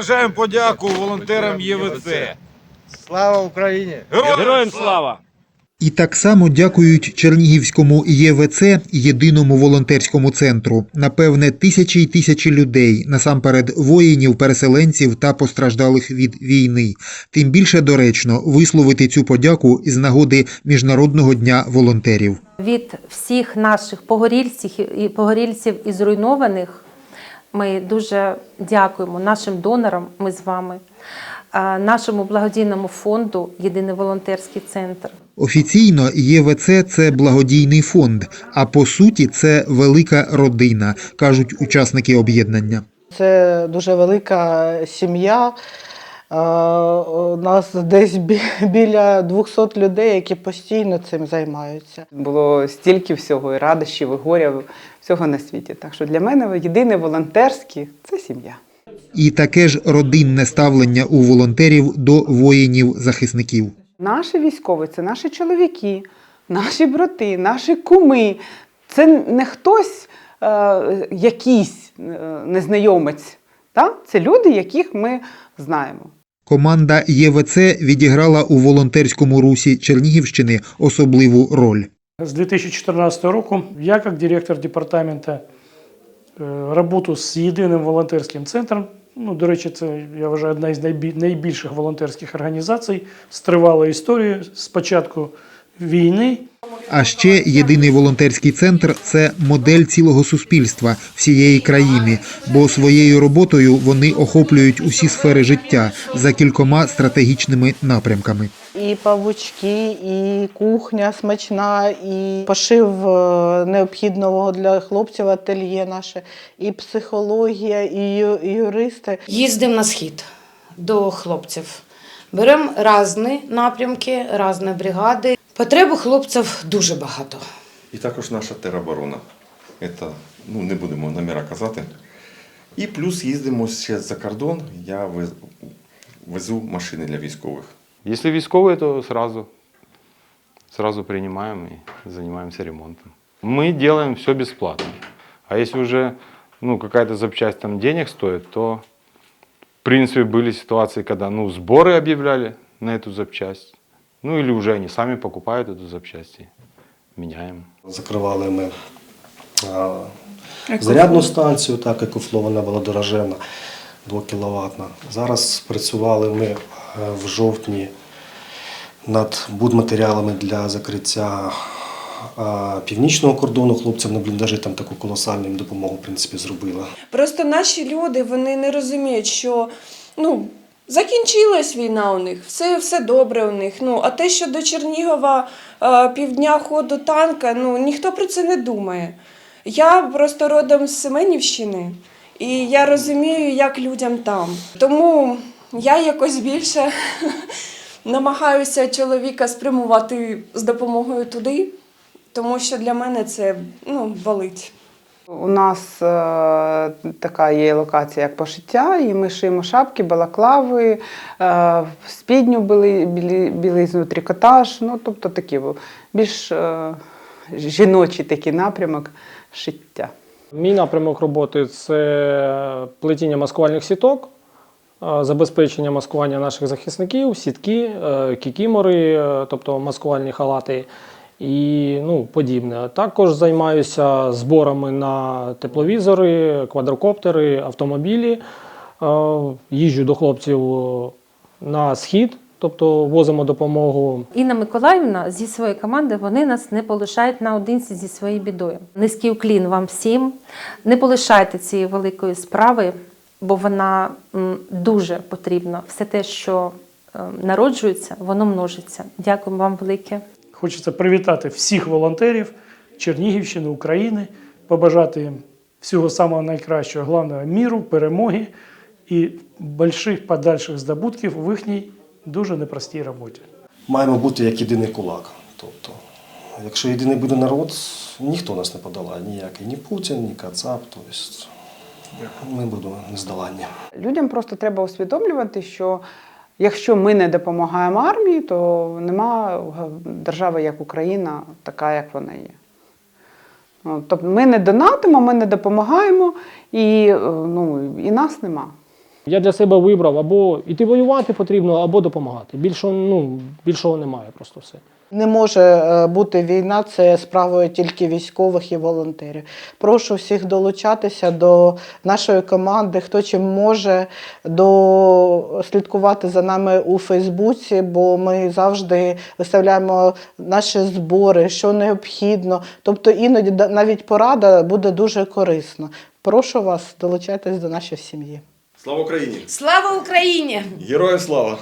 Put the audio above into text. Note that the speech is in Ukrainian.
Виражаємо подяку волонтерам ЄВЦ. Слава Україні! Героям слава! І так само дякують Чернігівському ЄВЦ єдиному волонтерському центру. Напевне, тисячі й тисячі людей, насамперед воїнів, переселенців та постраждалих від війни. Тим більше доречно висловити цю подяку із нагоди Міжнародного дня волонтерів. Від всіх наших погорільців і погорільців і зруйнованих ми дуже дякуємо нашим донорам. Ми з вами, нашому благодійному фонду Єдиний волонтерський центр. Офіційно ЄВЦ це благодійний фонд, а по суті це велика родина, кажуть учасники об'єднання. Це дуже велика сім'я. Е, У нас десь бі- біля 200 людей, які постійно цим займаються. Було стільки всього, і радощів, і горя, всього на світі. Так що для мене єдине волонтерське це сім'я. І таке ж родинне ставлення у волонтерів до воїнів-захисників. Наші військові це наші чоловіки, наші брати, наші куми. Це не хтось е, якийсь е, незнайомець. Та? Це люди, яких ми знаємо. Команда ЄВЦ відіграла у волонтерському русі Чернігівщини особливу роль. З 2014 року я, як директор департаменту, е, роботу з єдиним волонтерським центром. Ну, до речі, це я вважаю одна із найбільших волонтерських організацій з тривалою історією з початку війни. А ще єдиний волонтерський центр це модель цілого суспільства всієї країни, бо своєю роботою вони охоплюють усі сфери життя за кількома стратегічними напрямками. І павучки, і кухня смачна, і пошив е, необхідного для хлопців ательє наше, і психологія, і і юристи. Їздимо на схід до хлопців. Беремо різні напрямки, різні бригади. Потреб у хлопців дуже багато. І також наша тероборона. Це, ну, не будемо наміра казати. І плюс їздимо ще за кордон. Я вез- везу машини для військових. Если військовые, то сразу, сразу принимаем и занимаемся ремонтом. Мы делаем все бесплатно. А если уже ну, какая-то запчасть там денег стоит, то в принципе были ситуации, когда ну, сборы объявляли на эту запчасть. Ну или уже они сами покупают эту запчасть и меняем. Закривали ми а, зарядну станцію, так екофло, вона була дорожевна, 2 кВт. Зараз працювали ми е, в жовтні над будматеріалами для закриття а, північного кордону. Хлопцям на бліндажі там таку колосальну їм допомогу в принципі, зробила. Просто наші люди вони не розуміють, що ну, закінчилась війна у них, все, все добре у них. Ну, а те, що до Чернігова е, півдня ходу танка, ну ніхто про це не думає. Я просто родом з Семенівщини, і я розумію, як людям там. Тому я якось більше намагаюся чоловіка спрямувати з допомогою туди, тому що для мене це ну, болить. У нас е, така є локація, як пошиття, і ми шиємо шапки, балаклави, е, спідню біли, білі, білизну, трикотаж. Ну, тобто такі більш е, жіночий такий напрямок шиття. Мій напрямок роботи це плетіння маскувальних сіток, е, забезпечення маскування наших захисників, сітки, е, кікімори, е, тобто маскувальні халати і ну, подібне. Також займаюся зборами на тепловізори, квадрокоптери, автомобілі. Е, Їжджу до хлопців на схід, тобто возимо допомогу Інна Миколаївна зі своєю командою вони нас не полишають наодинці зі своєю бідою. Низький уклін вам всім. Не полишайте цієї великої справи, бо вона дуже потрібна. Все те, що е, народжується, воно множиться. Дякую вам велике. Хочеться привітати всіх волонтерів Чернігівщини, України, побажати їм всього самого найкращого, головного міру, перемоги і больших подальших здобутків в їхній дуже непростій роботі. Маємо бути як єдиний кулак. Тобто, якщо єдиний буде народ, ніхто нас не подолає, ніякий, ні Путін, ні Кацап. Тобто, ми будемо нездоланні. Людям просто треба усвідомлювати, що якщо ми не допомагаємо армії, то нема держави як Україна, така, як вона є. Ну, Тобто ми не донатимо, ми не допомагаємо, і, е, ну, і нас нема. Я для себе вибрав або іти воювати потрібно, або допомагати. Більшого, ну, більшого немає просто все. Не може е, бути війна, це справою тільки військових і волонтерів. Прошу всіх долучатися до нашої команди, хто чим може, до слідкувати за нами у Фейсбуці, бо ми завжди виставляємо наші збори, що необхідно. Тобто іноді навіть порада буде дуже корисна. Прошу вас долучайтесь до нашої сім'ї. Слава Україні! Слава Україні! Героям слава!